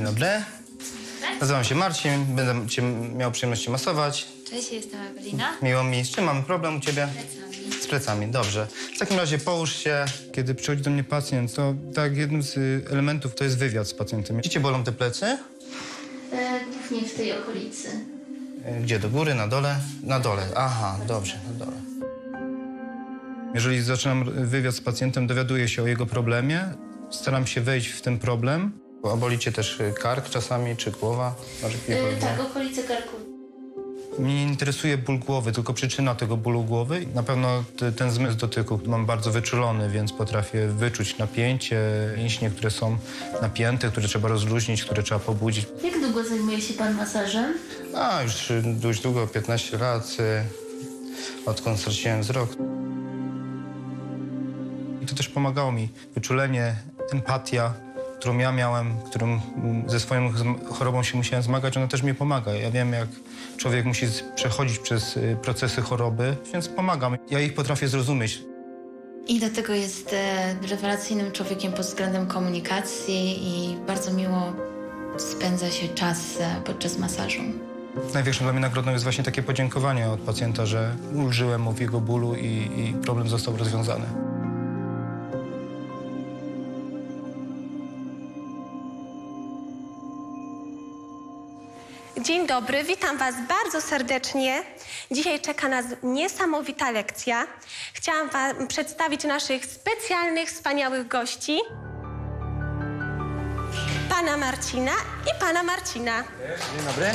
Dzień dobry. Nazywam się Marcin, będę cię miał przyjemność cię masować. Cześć, jestem Ewelina. Miło mi. Z czym mamy problem u ciebie? Plecami. Z plecami, dobrze. W takim razie połóż się. Kiedy przychodzi do mnie pacjent, to tak jednym z y, elementów to jest wywiad z pacjentem. Gdzie cię bolą te plecy? E, głównie w tej okolicy. Y, Gdzie, do góry, na dole? Na dole, aha, dobrze, na dole. Jeżeli zaczynam wywiad z pacjentem, dowiaduję się o jego problemie, staram się wejść w ten problem. A boli cię też y, kark czasami, czy głowa? Masz problemy? tak, okolice karku. Mnie nie interesuje ból głowy, tylko przyczyna tego bólu głowy. Na pewno te- ten zmysł dotyku mam bardzo wyczulony, więc potrafię wyczuć napięcie, mięśnie, które są napięte, które trzeba rozluźnić, które trzeba pobudzić. Jak długo zajmuje się pan masażem? A, już y, dość długo, 15 lat, y, odkąd straciłem wzrok. I to też pomagało mi. Wyczulenie, empatia, którą ja miałem, którą mm, ze swoją chorobą się musiałem zmagać, ona też mi pomaga. Ja wiem, jak człowiek musi przechodzić przez y, procesy choroby, więc pomagam. Ja ich potrafię zrozumieć. I do tego jest e, rewelacyjnym człowiekiem pod względem komunikacji i bardzo miło spędza się czas e, podczas masażu. Największą dla mnie nagrodą jest właśnie takie podziękowanie od pacjenta, że ulżyłem mu w jego bólu i, i problem został rozwiązany. Dzień dobry, witam Was bardzo serdecznie. Dzisiaj czeka nas niesamowita lekcja. Chciałam Wam przedstawić naszych specjalnych, wspaniałych gości. Pana Marcina i pana Marcina. Dzień dobry.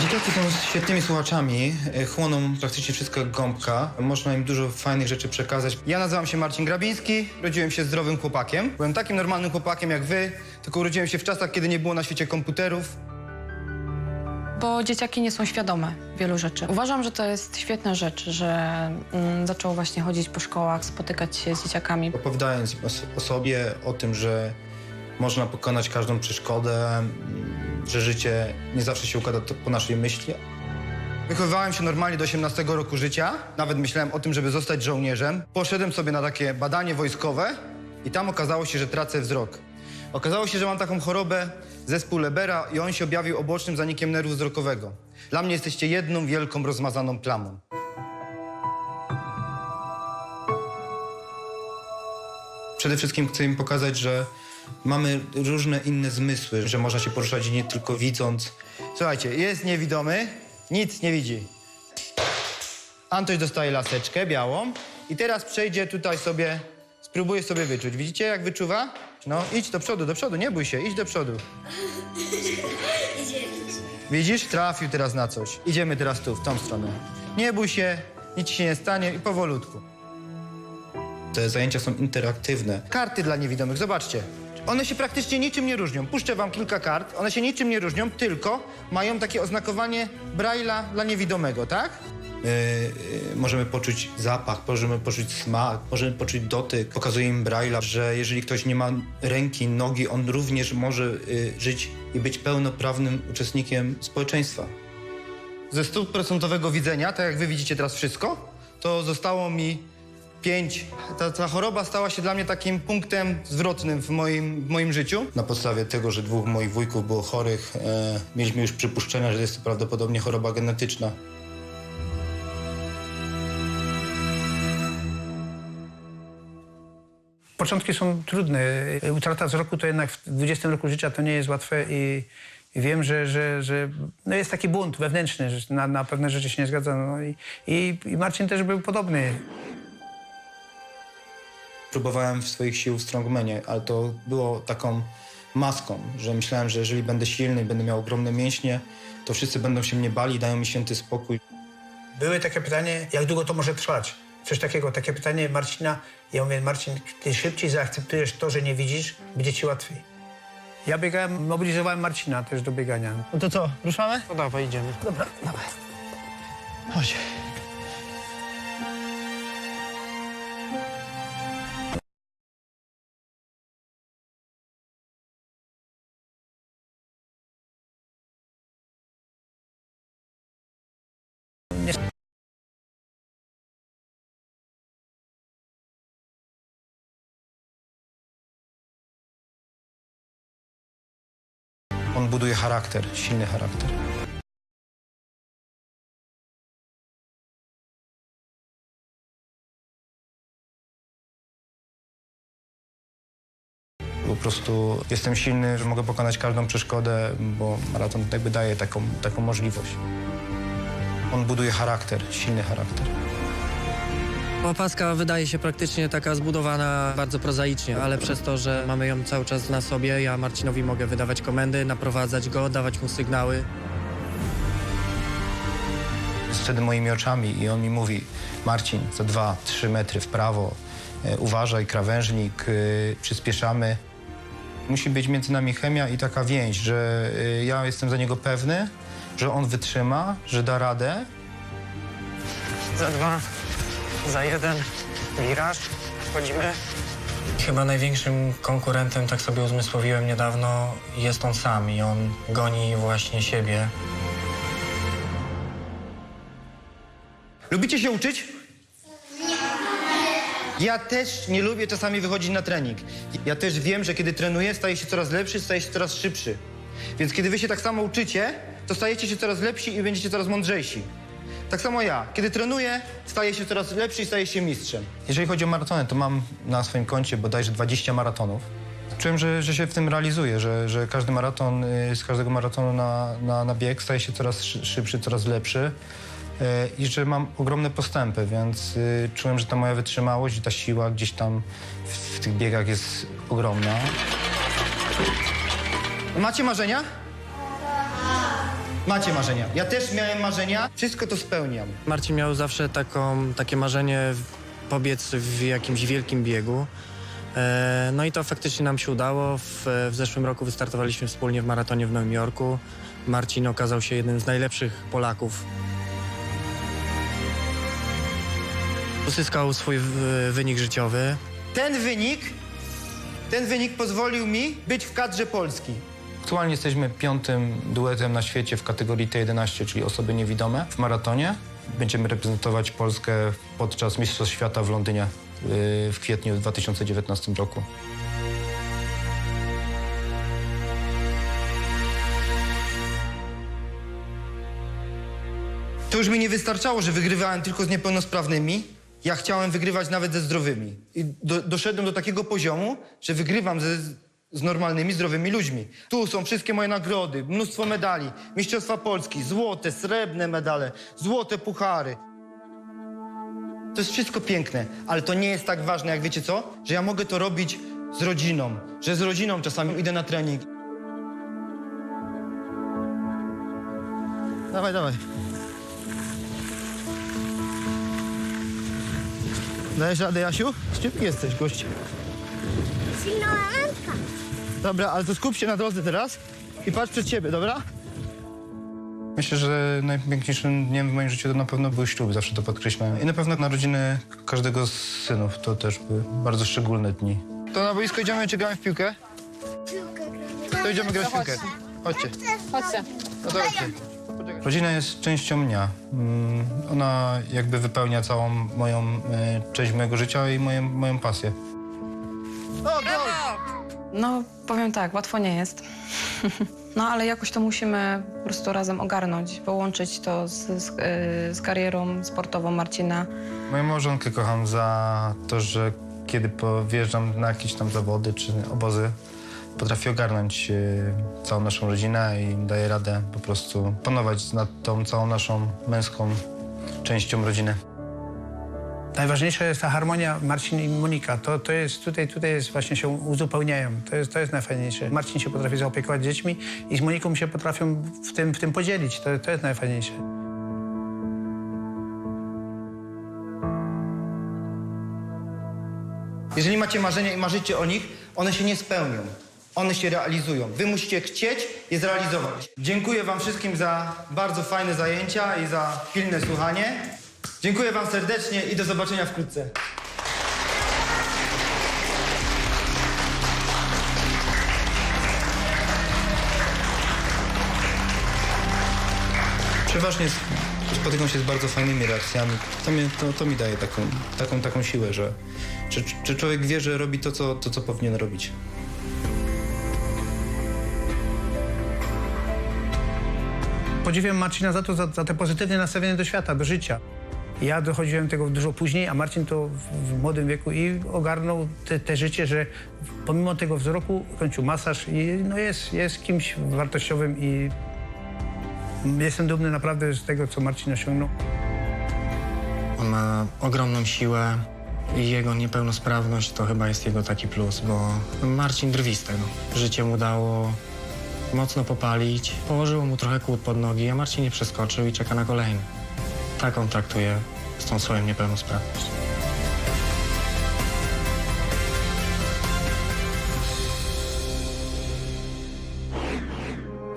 Dzieciaki są świetnymi słuchaczami, e, chłoną praktycznie wszystko jak gąbka. Można im dużo fajnych rzeczy przekazać. Ja nazywam się Marcin Grabiński, rodziłem się zdrowym chłopakiem. Byłem takim normalnym chłopakiem jak wy, tylko urodziłem się w czasach, kiedy nie było na świecie komputerów. Bo dzieciaki nie są świadome wielu rzeczy. Uważam, że to jest świetna rzecz, że mm, zaczął właśnie chodzić po szkołach, spotykać się z dzieciakami. Opowiadając im o, s- o sobie, o tym, że można pokonać każdą przeszkodę, mm, że życie nie zawsze się układa to po naszej myśli. Wychowywałem się normalnie do 18 roku życia. Nawet myślałem o tym, żeby zostać żołnierzem. Poszedłem sobie na takie badanie wojskowe i tam okazało się, że tracę wzrok. Okazało się, że mam taką chorobę, zespół Lebera i on się objawił obocznym zanikiem nerwu wzrokowego. Dla mnie jesteście jedną wielką, rozmazaną plamą. Przede wszystkim chcę im pokazać, że mamy różne inne zmysły, że można się poruszać nie tylko widząc. Słuchajcie, jest niewidomy, nic nie widzi. Antoś dostaje laseczkę białą i teraz przejdzie tutaj sobie, spróbuje sobie wyczuć. Widzicie, jak wyczuwa? No, idź do przodu, do przodu, nie bój się, idź do przodu. Widzisz? Trafił teraz na coś. Idziemy teraz tu, w tą stronę. Nie bój się, nic ci się nie stanie i powolutku. Te zajęcia są interaktywne. Karty dla niewidomych, zobaczcie. One się praktycznie niczym nie różnią. Puszczę wam kilka kart. One się niczym nie różnią, tylko mają takie oznakowanie Braille'a dla niewidomego, tak? Yy, możemy poczuć zapach, możemy poczuć smak, możemy poczuć dotyk. Pokazuje im Braille'a, że jeżeli ktoś nie ma ręki, nogi, on również może yy, żyć i być pełnoprawnym uczestnikiem społeczeństwa. Ze stuprocentowego widzenia, tak jak wy widzicie teraz wszystko, to zostało mi pięć. Ta, ta choroba stała się dla mnie takim punktem zwrotnym w moim, w moim życiu. Na podstawie tego, że dwóch moich wujków było chorych, e, mieliśmy już przypuszczenia, że jest to prawdopodobnie choroba genetyczna. Początki są trudne. Utrata wzroku to jednak w 20 roku życia to nie jest łatwe i, wiem, że, że, że no jest taki bunt wewnętrzny, że na, na pewne rzeczy się nie zgadzam. No i, i, I Marcin też był podobny. Próbowałem w swoich sił w strongmanie, ale to było taką maską, że myślałem, że jeżeli będę silny i będę miał ogromne mięśnie, to wszyscy będą się mnie bali, dają mi święty spokój. Były takie pytanie, jak długo to może trwać? Coś takiego, takie pytanie Marcina. Ja mówię, Marcin, ty szybciej zaakceptujesz to, że nie widzisz, będzie ci łatwiej. Ja biegałem, mobilizowałem Marcina też do biegania. No to co, ruszamy? No dawaj, idziemy. Dobra, dawaj. Chodź. On buduje charakter, silny charakter. Po prostu jestem silny, że mogę pokonać każdą przeszkodę, bo maraton jakby daje taką, taką możliwość. On buduje charakter, silny charakter. Łapaska wydaje się praktycznie taka zbudowana bardzo prozaicznie, ale przez to, że mamy ją cały czas na sobie, ja Marcinowi mogę wydawać komendy, naprowadzać go, dawać mu sygnały. Jest wtedy moimi oczami i on mi mówi Marcin, za dwa, trzy metry w prawo, e, uważaj, krawężnik, e, przyspieszamy. Musi być między nami chemia i taka więź, że e, ja jestem za niego pewny, że on wytrzyma, że da radę. Za dwa, za jeden, wiraż, wchodzimy. Chyba największym konkurentem, tak sobie uzmysłowiłem niedawno, jest on sam i on goni właśnie siebie. Lubicie się uczyć? Ja też nie lubię czasami wychodzić na trening. Ja też wiem, że kiedy trenuję, staję się coraz lepszy, staję się coraz szybszy. Więc kiedy wy się tak samo uczycie, to stajecie się coraz lepsi i będziecie coraz mądrzejsi. Tak samo ja. Kiedy trenuję, staję się coraz lepszy i staję się mistrzem. Jeżeli chodzi o maratony, to mam na swoim koncie bodajże 20 maratonów. Czułem, że, że się w tym realizuję, że, że każdy maraton, y, z każdego maratonu na, na, na bieg staje się coraz szy- szybszy, coraz lepszy y, i że mam ogromne postępy, więc y, czułem, że ta moja wytrzymałość i ta siła gdzieś tam w, w tych biegach jest ogromna. Macie marzenia? Macie marzenia. Ja też miałem marzenia, wszystko to spełniam. Marcin miał zawsze taką, takie marzenie pobiec w jakimś wielkim biegu. E, No i to faktycznie nam się udało. W, w zeszłym roku wystartowaliśmy wspólnie w maratonie w Nowym Jorku. Marcin okazał się jednym z najlepszych Polaków. Uzyskał swój w- wynik życiowy. Ten wynik, ten wynik pozwolił mi być w kadrze Polski. Aktualnie jesteśmy piątym duetem na świecie w kategorii T11, czyli osoby niewidome w maratonie. Będziemy reprezentować Polskę podczas Mistrzostw Świata w Londynie yy, w kwietniu 2019 roku. To już mi nie wystarczało, że wygrywałem tylko z niepełnosprawnymi. Ja chciałem wygrywać nawet ze zdrowymi. I do, doszedłem do takiego poziomu, że wygrywam ze, z normalnymi, zdrowymi ludźmi. Tu są wszystkie moje nagrody, mnóstwo medali, Mistrzostwa Polski, złote, srebrne medale, złote puchary. To jest wszystko piękne, ale to nie jest tak ważne, jak wiecie co? Że ja mogę to robić z rodziną, że z rodziną czasami idę na trening. Dawaj, dawaj. Dajesz radę, Jasiu? Szybki jesteś, gość. Dobra, ale to skup się na drodze teraz i patrz przed siebie, dobra? Myślę, że najpiękniejszym dniem w moim życiu to na pewno był ślub, zawsze to podkreślałem. I na pewno narodziny każdego z synów to też były bardzo szczególne dni. To na boisko idziemy, czy gramy w piłkę? To idziemy grać w piłkę. Chodźcie. Chodźcie. No to chodźcie. Rodzina jest częścią mnie. Mm, Ona jakby wypełnia całą moją e, część mojego życia i moją, moją pasję. No, powiem tak, łatwo nie jest. No, ale jakoś to musimy po prostu razem ogarnąć, połączyć to z, z, y, z karierą sportową Marcina. Moją małżonkę kocham za to, że kiedy powjeżdżam na jakieś tam zawody czy obozy, potrafi ogarnąć e, całą naszą rodzinę i daje radę po prostu panować nad tą całą naszą męską częścią rodziny. Najważniejsza jest ta harmonia Marcin i Monika. To, to jest tutaj, tutaj jest właśnie się uzupełniają. To jest, to jest najfajniejsze. Marcin się potrafi zaopiekować dziećmi i z Moniką się potrafią w tym, w tym podzielić. To, to jest najfajniejsze. Jeżeli macie marzenia i marzycie o nich, one się nie spełnią. One się realizują. Wy musicie chcieć je zrealizować. Dziękuję wam wszystkim za bardzo fajne zajęcia i za pilne słuchanie. Dziękuję wam serdecznie i do zobaczenia wkrótce. Przeważnie spotykam się z bardzo fajnymi reakcjami. To, mnie, to, to mi daje taką, taką, taką siłę, że, że, że człowiek wie, że robi to co, to, co powinien robić. Podziwiam Marcina za to, za, za te pozytywne nastawienie do świata, do życia. Ja dochodziłem tego dużo później, a Marcin to w, młodym wieku i ogarnął te, te życie, że pomimo tego wzroku kończył masaż i no jest, jest kimś wartościowym i jestem dumny naprawdę z tego, co Marcin osiągnął. On ma ogromną siłę i jego niepełnosprawność to chyba jest jego taki plus, bo Marcin drwi z tego. Życie mu dało mocno popalić, położyło mu trochę kłód pod nogi, a Marcin nie przeskoczył i czeka na kolejny. Tak on traktuje z tą swoją niepełnosprawność.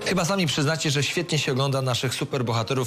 Chyba sami przyznacie, że świetnie się ogląda naszych superbohaterów